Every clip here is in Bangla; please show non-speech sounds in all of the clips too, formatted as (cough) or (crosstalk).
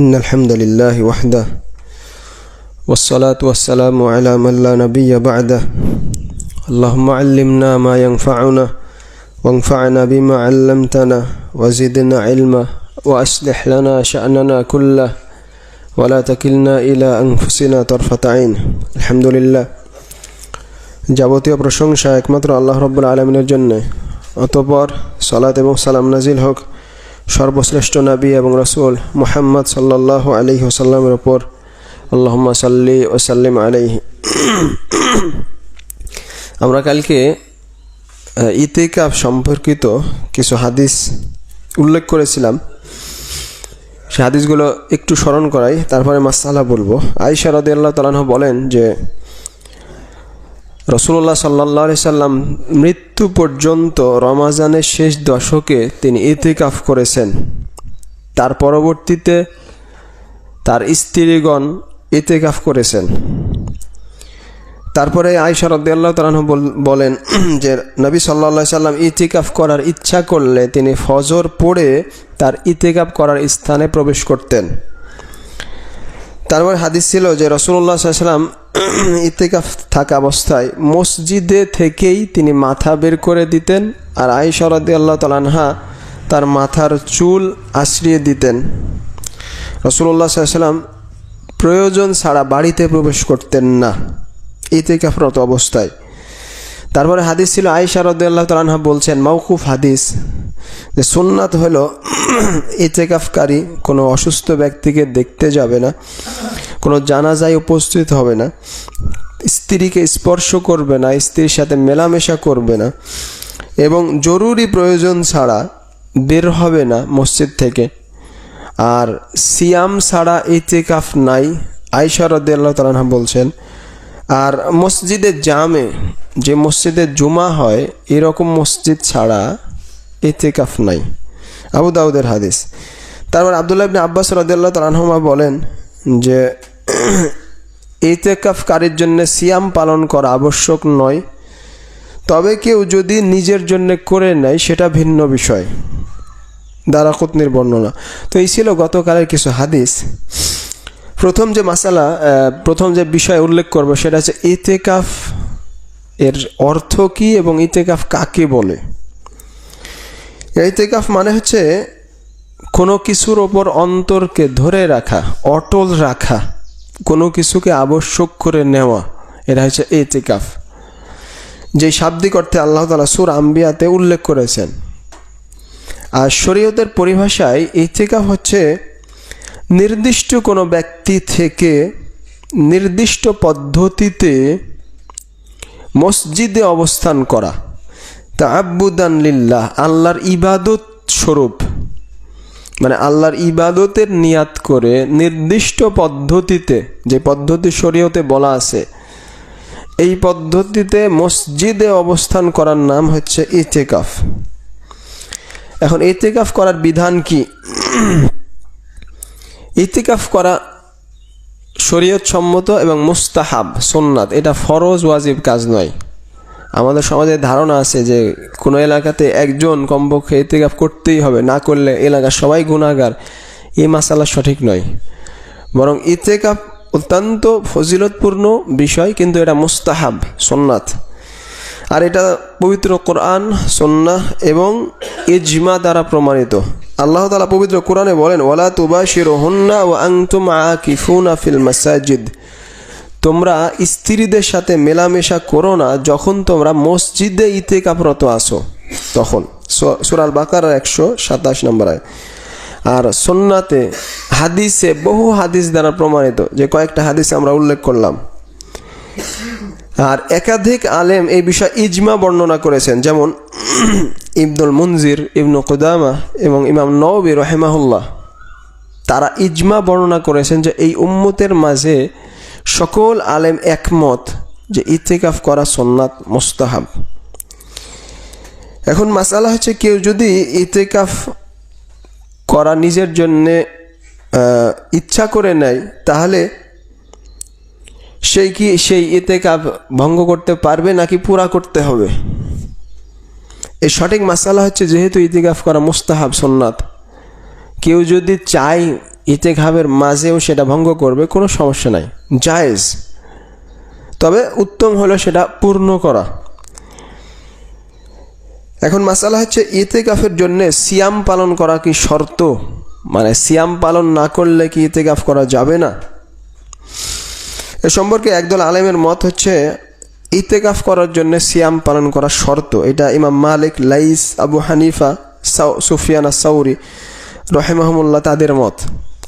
إن الحمد لله وحده والصلاة والسلام على من لا نبي بعده اللهم علمنا ما ينفعنا وانفعنا بما علمتنا وزدنا علما وأصلح لنا شأننا كله ولا تكلنا إلى أنفسنا طرفة عين الحمد لله যাবতীয় প্রশংসা একমাত্র আল্লাহ রব্বুল আলমিনের জন্যে অতপর সলাত এবং সালাম নাজিল হোক সর্বশ্রেষ্ঠ নবী এবং রসুল মুহাম্মদ সাল্লাহ আলহি ওসাল্লামের ওপর আল্লাহম্মা সাল্লি ওসাল্লিম আলহি আমরা কালকে ইতিকাফ সম্পর্কিত কিছু হাদিস উল্লেখ করেছিলাম। সে হাদিসগুলো একটু স্মরণ করাই, তারপরে মাসালা বলব। আইসা রদি আল্লাহ তালাহ বলেন যে রসুল্লাহ সাল্লাহ সাল্লাম মৃত্যু পর্যন্ত রমাজানের শেষ দশকে তিনি ইতিকাফ করেছেন। তার পরবর্তীতে তার স্ত্রীগণ ইতিকাফ করেছেন। তারপরে আয়সা রদ্দাল্লাহ তালাহ বলেন যে নবী সাল্লা সাল্লাম ইতিকাফ করার ইচ্ছা করলে তিনি ফজর পড়ে তার ইতিকাফ করার স্থানে প্রবেশ করতেন। তারপর হাদিস ছিল যে রসুল্লাহ সাল্লাম (clears throat) ইতিকাফ থাকা অবস্থায় মসজিদে থেকেই তিনি মাথা বের করে দিতেন আর আয়সা রদ্দি আল্লাহ তালানহা তার মাথার চুল আশ্রিয়ে দিতেন। রসুল্লাহ সাল্লাম প্রয়োজন ছাড়া বাড়িতে প্রবেশ করতেন না ইতিকাফরত অবস্থায়। তারপরে হাদিস ছিল আয়সা রদ্দাল্লাহ তালানহা বলছেন মৌকুফ হাদিস। যে সুন্নাত হলো ইতেকাফকারী, কোনো অসুস্থ ব্যক্তিকে দেখতে যাবে না, কোনো জানাজায় উপস্থিত হবে না, স্ত্রীকে স্পর্শ করবে না, স্ত্রীর সাথে মেলামেশা করবে না এবং জরুরি প্রয়োজন ছাড়া বের হবে না মসজিদ থেকে। আর সিয়াম ছাড়া ইতেকাফ নাই আয়সা রদ্দাল্লাহ তালানহা বলছেন। আর মসজিদে জামে, যে মসজিদে জুমা হয়, এরকম মসজিদ ছাড়া ইতেকাফ নাই। আবু দাউদের হাদিস। তারপর আবদুল্লাহ ইবনে আব্বাস রদাল্লাহ তালানহমা বলেন যে, ইতেকাফকারীর জন্য সিয়াম পালন করা আবশ্যক নয়। তবে কেউ যদি নিজের জন্য করে নেয়, সেটা ভিন্ন বিষয়। দারাকুতনির বর্ণনা। তো এই ছিল গতকালের কিছু হাদিস। প্রথম যে মাসালা প্রথম যে বিষয় উল্লেখ করব, সেটা হচ্ছে ইতেকাফ এর অর্থ কি এবং ইতেকাফ কাকে বলে? ইতেকাফ মানে হচ্ছে কোনো কিছুর ওপর অন্তরকে ধরে রাখা, অটল রাখা, কোনো কিছুকে আবশ্যক করে নেওয়া। এটা হচ্ছে ইতেকাফ যে শাব্দিক অর্থে আল্লাহ তালা সুর আম্বিয়াতে উল্লেখ করেছেন। আর শরীয়তের পরিভাষায় ইতেকাফ হচ্ছে নির্দিষ্ট কোনো ব্যক্তি থেকে নির্দিষ্ট পদ্ধতিতে মসজিদে অবস্থান করা। তা আব্বুদান লিল্লাহ, আল্লাহর ইবাদত স্বরূপ। মানে আল্লাহর ইবাদতের নিয়াত করে নির্দিষ্ট পদ্ধতিতে, যে পদ্ধতি শরীয়তে বলা আছে, এই পদ্ধতিতে মসজিদে অবস্থান করার নাম হচ্ছে ইতেকাফ। এখন ইতেকাফ করার বিধান কি? ইতিকাফ করা শরীয়ত সম্মত এবং মুস্তাহাব সোননাথ এটা ফরজ, ওয়াজিব কাজ নয়। আমাদের সমাজে ধারণা আছে যে কোনো এলাকাতে একজন কমপক্ষে ইতিকাফ করতেই হবে, না করলে এলাকার সবাই গুণাগার এই মাসালা সঠিক নয়। বরং ইতেকাফ অত্যন্ত ফজিলতপূর্ণ বিষয়, কিন্তু এটা মুস্তাহাব সোননাথ আর এটা পবিত্র কোরআন সন্না এবং ইজমা দ্বারা প্রমাণিত। আল্লাহ তালা পবিত্র কোরআনে বলেন, ওয়ালা তুবাশির হন্না ও আংতুম আকিফুনা ফিল মাসাজিদ। তোমরা স্ত্রীদের সাথে মেলামেশা করো না যখন তোমরা মসজিদে ইতে কাপরত আসো তখন। সুরাল বাকার একশো সাতাশ নম্বর আর সন্নাতে হাদিসে বহু হাদিস দ্বারা প্রমাণিত, যে কয়েকটা হাদিস আমরা উল্লেখ করলাম। আর একাধিক আলেম এই বিষয়ে ইজমা বর্ণনা করেছেন, যেমন (clears throat) ইবনুল মুনজির, ইবনু কুদামা এবং ইমাম নবী রহেমাহুল্লাহ। তারা ইজমা বর্ণনা করেছেন যে এই উম্মতের মাঝে সকল আলেম একমত যে ইতেকাফ করা সন্ন্যাত মোস্তাহাব। এখন মাসালা হচ্ছে কেউ যদি ইতেকাফ করা নিজের জন্যে ইচ্ছা করে নেয়, তাহলে সেই কি সেই ইতেকাফ ভঙ্গ করতে পারবে নাকি পুরা করতে হবে? এই সঠিক মাসালা হচ্ছে যেহেতু ইতিকাফ করা মুস্তাহাব সোননাথ কেউ যদি চায় ইতেকাফের মাঝেও সেটা ভঙ্গ করবে, কোনো সমস্যা নাই। জায়েজ। তবে উত্তম হলো সেটা পূর্ণ করা। এখন মাসালা হচ্ছে ইতেকাফের জন্য সিয়াম পালন করা কি শর্ত? মানে সিয়াম পালন না করলে কি ইতেকাফ করা যাবে না? এ সম্পর্কে একদল আলেমের মত হচ্ছে, ইতেকাফ করার জন্য সিয়াম পালন করা শর্ত। এটা ইমাম মালিক, লাইস, আবু হানিফা সুফিয়ানা সাউরি রহেমাহমুল্লাহ তাদের মত।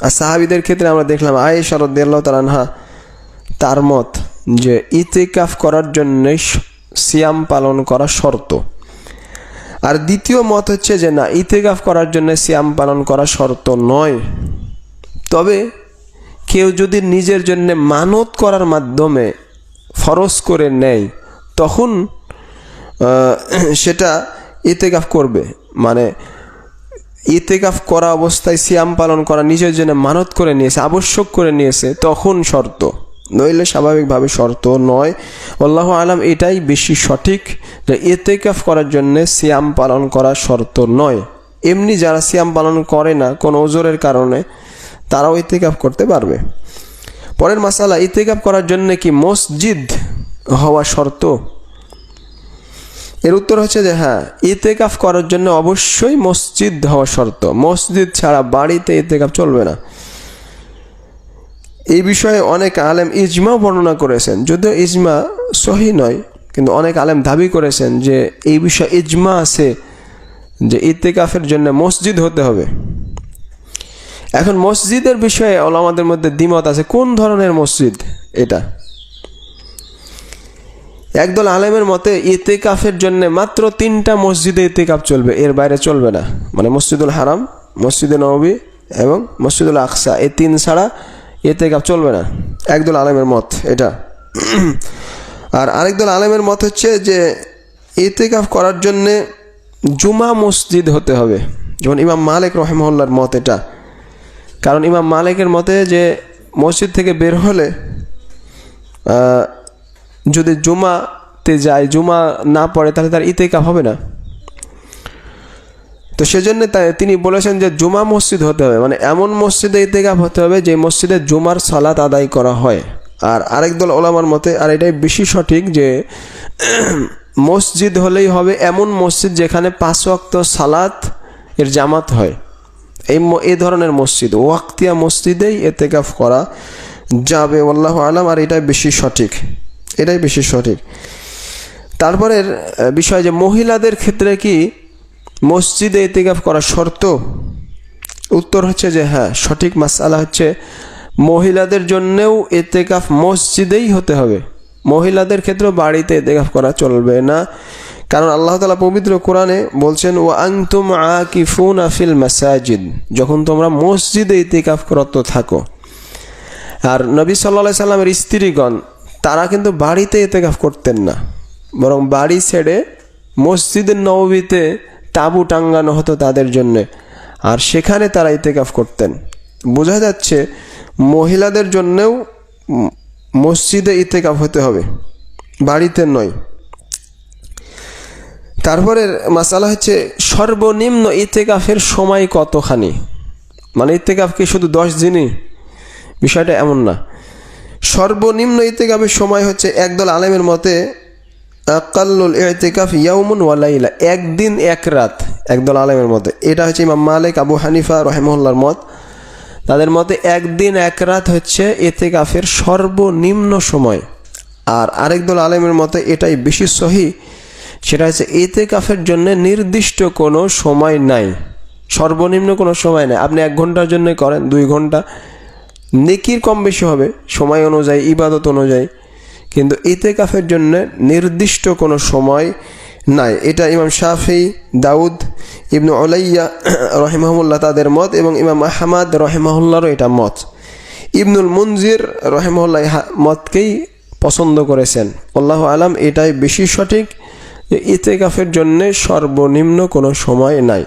আর সাহাবিদের ক্ষেত্রে আমরা দেখলাম আয়েশ রদ্দাল্লাহ তালানহা তার মত যে ইতেকাফ করার জন্য সিয়াম পালন করা শর্ত। আর দ্বিতীয় মত হচ্ছে যে না, ইতেকাফ করার জন্য সিয়াম পালন করা শর্ত নয়। তবে কেউ যদি নিজের জন্য মানত করার মাধ্যমে ফরজ করে নেয়, তখন সেটা ইতেকাফ করবে। মানে ইতেকাফ করা অবস্থায় সিয়াম পালন করা নিজের জন্য মানত করে নিয়েছে, আবশ্যক করে নিয়েছে, তখন শর্ত। নইলে স্বাভাবিকভাবে শর্ত নয়। আল্লাহ আলাম এটাই বেশি সঠিক যে ইতেকাফ করার জন্য সিয়াম পালন করা শর্ত নয়। এমনি যারা সিয়াম পালন করে না, কোনো ওজোরের কারণে তারাও ইতেকাফ করতে পারবে। পরের মাসালা, ইতেকাফ করার জন্য কি মসজিদ হওয়া শর্ত? এর উত্তর হচ্ছে যে হ্যাঁ ইতেকাফ করার জন্য অবশ্যই মসজিদ হওয়া শর্ত। মসজিদ ছাড়া বাড়িতে ইতেকাফ চলবে না। এই বিষয়ে অনেক আলেম ইজমা বর্ণনা করেছেন। যদিও ইজমা সহি নয়, কিন্তু অনেক আলেম দাবি করেছেন যে এই বিষয়ে ইজমা আছে যে ইতেকাফের জন্য মসজিদ হতে হবে। এখন মসজিদের বিষয়ে আমাদের মধ্যে দ্বিমত আছে। কোন ধরনের মসজিদ এটা? একদল আলেমের মতে ইতেকাফের জন্য মাত্র তিনটা মসজিদে ইতেকাফ চলবে, এর বাইরে চলবে না। মানে মসজিদুল হারাম, মসজিদে নবী এবং মসজিদুল আকসা, এই তিন ছাড়া ইতেকাফ চলবে না। একদল আলেমের মত, এটা। আর আরেকদল আলেমের মত হচ্ছে যে ইতেকাফ করার জন্যে জুমা মসজিদ হতে হবে। যেমন ইমাম মালিক রহমল্লার মত এটা। কারণ ইমাম মালিকের মতে যে মসজিদ থেকে বের হলে যদি জুমাতে যায়, জুমা না পড়ে, তাহলে তার ইতেকাফ হবে না। তো সেজন্য তিনি বলেছেন যে জুমা মসজিদ হতে হবে। মানে এমন মসজিদে ইতেকাফ হতে হবে যে মসজিদে জুমার সালাত আদায় করা হয়। আর আরেক দল ওলামার মতে, আর এটাই বেশি সঠিক যে (clears throat) মসজিদ হলেই হবে এমন মসজিদ যেখানে পাঁচ ওয়াক্ত সালাত এর জামাত হয়। এই এই ধরনের মসজিদ, ওয়াক্তিয়া মসজিদেই এতেকাফ করা যাবে আল্লাহ আলাম। আর এটাই বেশি সঠিক। এটাই বেশি সঠিক। তারপরের বিষয় যে মহিলাদের ক্ষেত্রে কি মসজিদে এতেকাফ করা শর্ত? উত্তর হচ্ছে যে হ্যাঁ সঠিক মাসালা হচ্ছে মহিলাদের জন্যেও এতেকাফ মসজিদেই হতে হবে। মহিলাদের ক্ষেত্রেও বাড়িতে এতেকাফ করা চলবে না। কারণ আল্লাহ তালা পবিত্র কোরআনে বলছেন ও আংতুম আকিফুন আফিল মাসাজিদ যখন তোমরা মসজিদে ইতিকাফ করত থাকো। আর নবী সাল্লা সাল্লামের স্ত্রীগণ তারা কিন্তু বাড়িতে ইতেকাফ করতেন না। বরং বাড়ি ছেড়ে মসজিদের নবীতে তাবু টাঙ্গানো হতো তাদের জন্যে। আর সেখানে তারা ইতেকাফ করতেন। বোঝা যাচ্ছে মহিলাদের জন্যেও মসজিদে ইতেকাফ হতে হবে, বাড়িতে নয়। তারপরের মাসালা হচ্ছে সর্বনিম্ন ইতেকাফের সময় কতখানি? মানে ইতেকাফ কি শুধু দশ দিনই? বিষয়টা এমন না। সর্বনিম্ন ইতেকাফের সময় হচ্ছে একদল আলেমের মতে, আকাল্লুল ইতেকাফ ইয়াউমুন ওয়ালাইলা একদিন এক রাত একদল আলেমের মতে। এটা হচ্ছে ইমাম মালিক, আবু হানিফা রহেমুল্লার মত। তাদের মতে একদিন এক রাত হচ্ছে এতেকাফের সর্বনিম্ন সময়। আর আরেক দল আলেমের মতে এটাই বেশি সহি, সেটা হচ্ছে এতেকাফের জন্য নির্দিষ্ট কোনো সময় নাই। সর্বনিম্ন কোনো সময় নাই। আপনি এক ঘণ্টার জন্য করেন, দুই ঘণ্টা। নেকির কম বেশি হবে, সময় অনুযায়ী, ইবাদত অনুযায়ী। কিন্তু ইতেকাফের জন্য নির্দিষ্ট কোনো সময় নাই। এটা ইমাম শাফি, দাউদ, ইবনু আলাইয়া রহেমাহুল্লাহ তাদের মত এবং ইমাম আহমাদ রহেমাহুল্লারও এটা মত। ইবনুল মুনজির রহেমুল্লাহ মতকেই পছন্দ করেছেন। আল্লাহ আলাম এটাই বেশি সঠিক যে ইতেকাফের জন্য সর্বনিম্ন কোনো সময় নাই।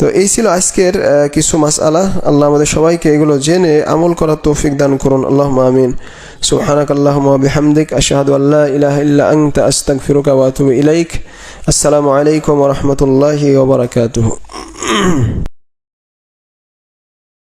তো এই ছিল আজকের কিছু মাস আলা আল্লাহ আমাদের সবাইকে এগুলো জেনে আমল করার তৌফিক দান করুন। আল্লাহ আমিন। সুহানাক আল্লাহুম্মা বিহামদিক, আশহাদু আল্লাহ ইলাহ ইল্লা আং আস্তাগফিরুকা ফিরুক ইলাইক। আসসালামু আলাইকুম রহমতুল্লাহ রাহমাতুল্লাহি ওয়া বারাকাতুহু।